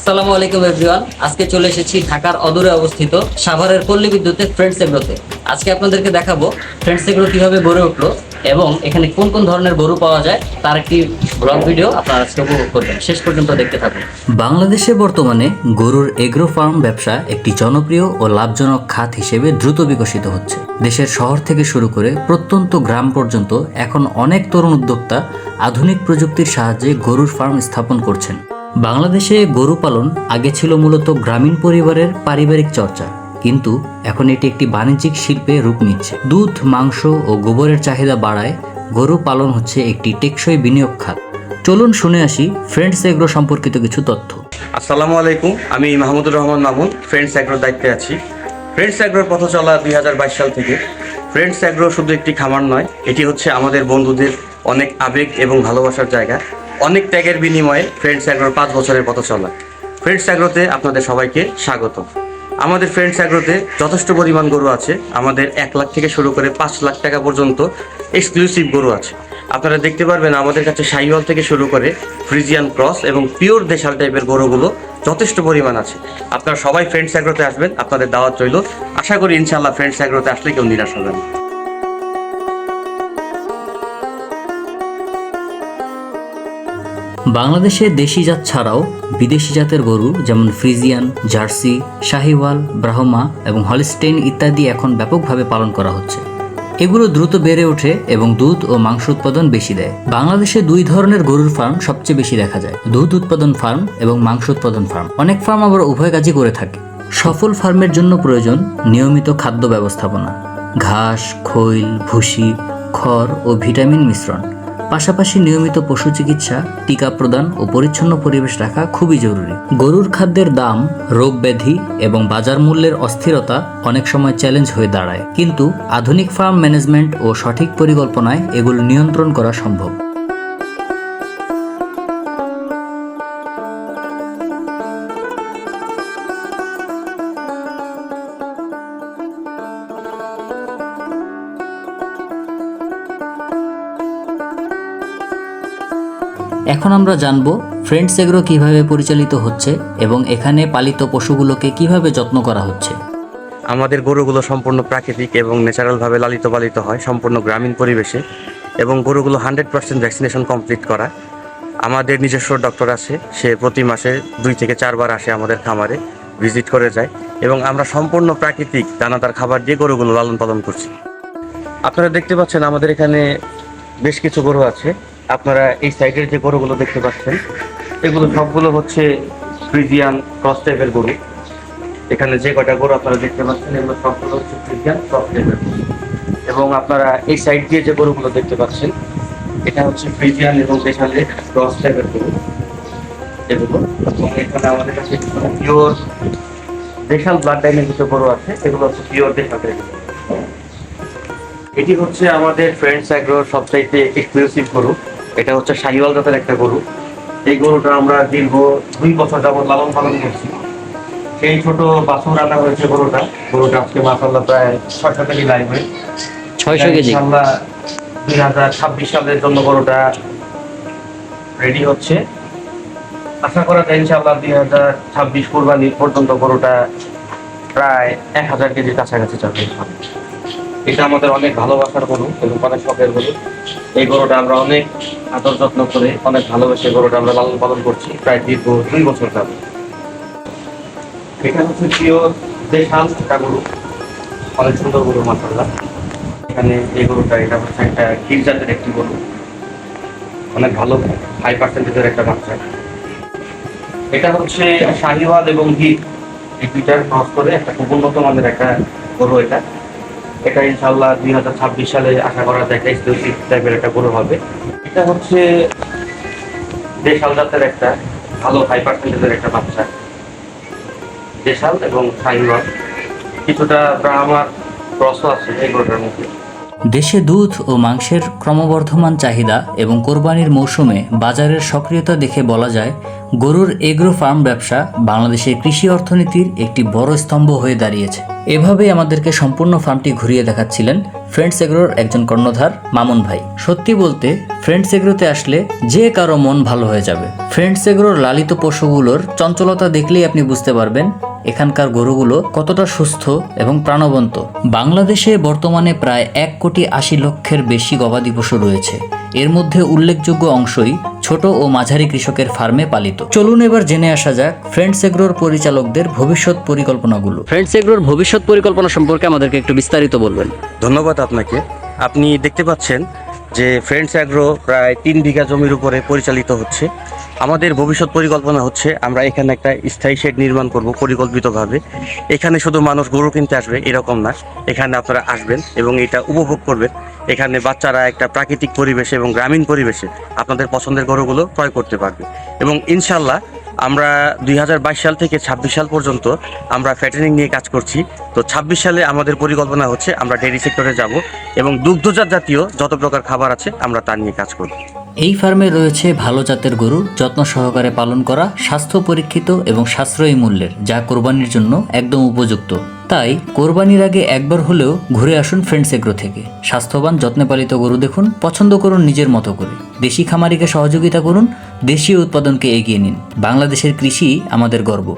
আসসালামু আলাইকুম এভরিওয়ান আজকে চলে এসেছি ঢাকার অদূরে অবস্থিত সাভারের পল্লী ফ্রেন্ডস এগ্রোতে আজকে আপনাদেরকে দেখাবো ফ্রেন্ডস এগ্রো গড়ে উঠল এবং এখানে কোন কোন ধরনের গরু পাওয়া যায় তার একটি ব্লগ ভিডিও আপনারা আজকে উপভোগ করবেন। শেষ পর্যন্ত দেখতে থাকুন। বাংলাদেশে বর্তমানে গরুর এগ্রো ফার্ম ব্যবসা একটি জনপ্রিয় ও লাভজনক খাত হিসেবে দ্রুত বিকশিত হচ্ছে। দেশের শহর থেকে শুরু করে প্রত্যন্ত গ্রাম পর্যন্ত এখন অনেক তরুণ উদ্যোক্তা আধুনিক প্রযুক্তির সাহায্যে গরুর ফার্ম স্থাপন করছেন। বাংলাদেশে গরু পালন আগে ছিল মূলত গ্রামীণ পরিবারের পারিবারিক চর্চা, কিন্তু এখন এটি একটি বাণিজ্যিক শিল্পে রূপ নিচ্ছে। দুধ, মাংস ও গোবরের চাহিদা বাড়ায় গরু পালন হচ্ছে একটি টেকসই বিনিয়োগ খাত। চলুন শুনে আসি ফ্রেন্ডস এগ্রো সম্পর্কিত কিছু তথ্য। আসসালামু আলাইকুম, আমি মাহমুদুর রহমান মামুন ফ্রেন্ডস অ্যাগ্রোর দায়িত্বে আছি। ফ্রেন্ডস অ্যাগ্রোর পথ চলা দুই হাজার বাইশ সাল থেকে। ফ্রেন্ডস অ্যাগ্রো শুধু একটি খামার নয়, এটি হচ্ছে আমাদের বন্ধুদের অনেক আবেগ এবং ভালোবাসার জায়গা। অনেক ত্যাগের বিনিময়ে ফ্রেন্ডস অ্যাগ্রোর পাঁচ বছরের পথ চলা। ফ্রেন্ডস অ্যাগ্রোতে আপনাদের সবাইকে স্বাগত। আমাদের ফ্রেন্ডস অ্যাগ্রোতে যথেষ্ট পরিমাণ গরু আছে। আমাদের এক লাখ থেকে শুরু করে পাঁচ লাখ টাকা পর্যন্ত এক্সক্লুসিভ গরু আছে। আপনারা দেখতে পারবেন আমাদের কাছে শাহিওয়াল থেকে শুরু করে ফ্রিজিয়ান ক্রস এবং পিওর দেশাল টাইপের গরুগুলো যথেষ্ট পরিমাণ আছে। আপনারা সবাই ফ্রেন্ডস অ্যাগ্রোতে আসবেন, আপনাদের দাওয়াত রইল। আশা করি ইনশাল্লাহ ফ্রেন্ডস অ্যাগ্রোতে আসলে কেউ নিরাশ হবেন বাংলাদেশে দেশি জাত ছাড়াও বিদেশি জাতের গরু যেমন ফ্রিজিয়ান, জার্সি, শাহিওয়াল, ব্রাহ্মা এবং হলিস্টেইন ইত্যাদি এখন ব্যাপকভাবে পালন করা হচ্ছে। এগুলো দ্রুত বেড়ে ওঠে এবং দুধ ও মাংস উৎপাদন বেশি দেয়। বাংলাদেশে দুই ধরনের গরুর ফার্ম সবচেয়ে বেশি দেখা যায়, দুধ উৎপাদন ফার্ম এবং মাংস উৎপাদন ফার্ম অনেক ফার্ম আবার উভয় কাজই করে থাকে। সফল ফার্মের জন্য প্রয়োজন নিয়মিত খাদ্য ব্যবস্থাপনা। ঘাস, খৈল, ভুসি, খড় ও ভিটামিন মিশ্রণ। পাশাপাশি নিয়মিত পশু চিকিৎসা, টিকা প্রদান ও পরিচ্ছন্ন পরিবেশ রাখা খুবই জরুরি। গরুর খাদ্যের দাম, রোগ ব্যাধি এবং বাজার মূল্যের অস্থিরতা অনেক সময় চ্যালেঞ্জ হয়ে দাঁড়ায়। কিন্তু আধুনিক ফার্ম ম্যানেজমেন্ট ও সঠিক পরিকল্পনায় এগুলো নিয়ন্ত্রণ করা সম্ভব। এখন আমরা জানব ফ্রেন্ডস এগ্রো কীভাবে পরিচালিত হচ্ছে এবং এখানে পালিত পশুগুলোকে কীভাবে যত্ন করা হচ্ছে। আমাদের গরুগুলো সম্পূর্ণ প্রাকৃতিক এবং ন্যাচারালভাবে লালিত পালিত হয় সম্পূর্ণ গ্রামীণ পরিবেশে এবং গরুগুলো হান্ড্রেড পার্সেন্ট ভ্যাকসিনেশন কমপ্লিট করা। আমাদের নিজস্ব ডক্টর আছে, সে প্রতি মাসে দুই থেকে চারবার আসে আমাদের খামারে, ভিজিট করে যায় এবং আমরা সম্পূর্ণ প্রাকৃতিক দানাদার খাবার দিয়ে গরুগুলো লালন পালন করছি। আপনারা দেখতে পাচ্ছেন আমাদের এখানে বেশ কিছু গরু আছে। আপনারা এই সাইডের যে গরুগুলো দেখতে পাচ্ছেন, এগুলো সবগুলো হচ্ছে ফ্রিজিয়ান ক্রস টাইপের গরু এখানে যে কটা গরু আপনারা দেখতে পাচ্ছেন, এগুলো সবগুলো হচ্ছে ফ্রিজিয়ান ক্রস টাইপের। এবং আপনারা এই সাইড দিয়ে যে গরুগুলো দেখতে পাচ্ছেন, এটা হচ্ছে ফ্রিজিয়ান এবং দেশালের ক্রস টাইপের গরু এগুলো, এবং এখানে আমাদের কাছে পিওর দেশাল ব্লাড গরু আছে হচ্ছে পিওর দেশাল। এটি হচ্ছে আমাদের ফ্রেন্ডস অ্যাগ্রোর সবচাইতে এক্সক্লুসিভ গরু এটা হচ্ছে শাহিওয়াল জাতের একটা গরু। এই গরুটা আমরা দীর্ঘ দুই বছর যাবত লালন পালন করছি। সেই ছোট বাছুর রান্না হয়েছে গরুটা। গরুটা আজকে মাসাল্লাহ প্রায় ছয় সাত কেজি লাগবে ছয়শো কেজি? ইনশাল্লাহ দুই হাজার ছাব্বিশ সালের জন্য গরুটা রেডি হচ্ছে। আশা করা যায় ইনশাল্লাহ দুই হাজার ছাব্বিশ কোরবানি পর্যন্ত গরুটা প্রায় এক হাজার কেজির কাছাকাছি যাবে এটা আমাদের অনেক ভালোবাসার গরু এবং অনেক শখের গরু। এই গরুটা আমরা অনেক আদর যত্ন করে অনেক ভালোবেসে গরুটা আমরা লালন পালন করছি, প্রায় দীর্ঘ দুই বছর যাবে এটা হচ্ছে পিওর দেশাল একটা গরু। অনেক সুন্দর গরু মাসাল্লাহ এখানে এই গরুটা, এটা হচ্ছে একটা গির জাতের একটি গরু। অনেক ভালো হাই পার্সেন্টেজের একটা বাচ্চা। এটা হচ্ছে শাহিওয়াল এবং গির। এই দুইটার ক্রস করে একটা খুব উন্নত মানের একটা গরু এটা। এটা ইনশাল্লাহ দুই হাজার ছাব্বিশ সালে আশা করা যায় একটা এক্সক্লুসিভ টাইপের একটা গরু হবে। এটা হচ্ছে দেশাল জাতের একটা ভালো হাই পার্সেন্টেজের একটা বাচ্চা। দেশাল এবং শাহিওয়াল কিছুটা ব্রাহ্মার ক্রসও আছে এই গরুটার মধ্যে। দেশে দুধ ও মাংসের ক্রমবর্ধমান চাহিদা এবং কোরবানির মৌসুমে বাজারের সক্রিয়তা দেখে বলা যায়, গরুর এগ্রো ফার্ম ব্যবসা বাংলাদেশের কৃষি অর্থনীতির একটি বড় স্তম্ভ হয়ে দাঁড়িয়েছে। এভাবেই আমাদেরকে সম্পূর্ণ ফার্মটি ঘুরিয়ে দেখাচ্ছিলেন ফ্রেন্ডস এগ্রোর একজন কর্ণধার মামুন ভাই। সত্যি বলতে, ফ্রেন্ডস এগ্রোতে আসলে যে কারও মন ভালো হয়ে যাবে। ফ্রেন্ডস এগ্রোর লালিত পশুগুলোর চঞ্চলতা দেখলেই আপনি বুঝতে পারবেন এখানকার গরুগুলো কতটা সুস্থ এবং প্রাণবন্ত। বাংলাদেশে বর্তমানে প্রায় এক কোটি আশি লক্ষের বেশি গবাদি পশু রয়েছে। এর মধ্যে উল্লেখযোগ্য অংশই ছোট ও মাঝারি কৃষকের ফার্মে পালিত। চলুন এবার জেনে আসা যাক ফ্রেন্ডস এগ্রোর পরিচালকদের ভবিষ্যৎ পরিকল্পনাগুলো। ফ্রেন্ডস এগ্রোর ভবিষ্যৎ পরিকল্পনা সম্পর্কে আমাদেরকে একটু বিস্তারিত বলবেন। ধন্যবাদ আপনাকে। আপনি দেখতে পাচ্ছেন যে ফ্রেন্ডস অ্যাগ্রো প্রায় তিন বিঘা জমির উপরে পরিচালিত হচ্ছে। আমাদের ভবিষ্যৎ পরিকল্পনা হচ্ছে আমরা এখানে একটা স্থায়ী শেড নির্মাণ করব পরিকল্পিতভাবে। এখানে শুধু মানুষ গরু কিনতে আসবে, এরকম না। এখানে আপনারা আসবেন এবং এটা উপভোগ করবেন। এখানে বাচ্চারা একটা প্রাকৃতিক পরিবেশে এবং গ্রামীণ পরিবেশে আপনাদের পছন্দের গরুগুলো ক্রয় করতে পারবে। এবং ইনশাল্লাহ আমরা দুই হাজার বাইশ সাল থেকে ছাব্বিশ সাল পর্যন্ত আমরা ফ্যাটেনিং নিয়ে কাজ করছি। তো ছাব্বিশ সালে আমাদের পরিকল্পনা হচ্ছে আমরা ডেয়ারি সেক্টরে যাব এবং দুগ্ধজাত জাতীয় যত প্রকার খাবার আছে আমরা তা নিয়ে কাজ করব। এই ফার্মে রয়েছে ভালো জাতের গরু, যত্ন সহকারে পালন করা, স্বাস্থ্য পরীক্ষিত এবং সাশ্রয়ী মূল্যের, যা কোরবানির জন্য একদম উপযুক্ত। তাই, কোরবানির আগে একবার হলেও ঘুরে আসুন ফ্রেন্ডস এগ্রো থেকে। স্বাস্থ্যবান, যত্নে পালিত গরু দেখুন, পছন্দ করুন নিজের মতো করে। দেশি খামারিকে সহযোগিতা করুন, দেশীয় উৎপাদনকে এগিয়ে নিন। বাংলাদেশের কৃষি আমাদের গর্ব।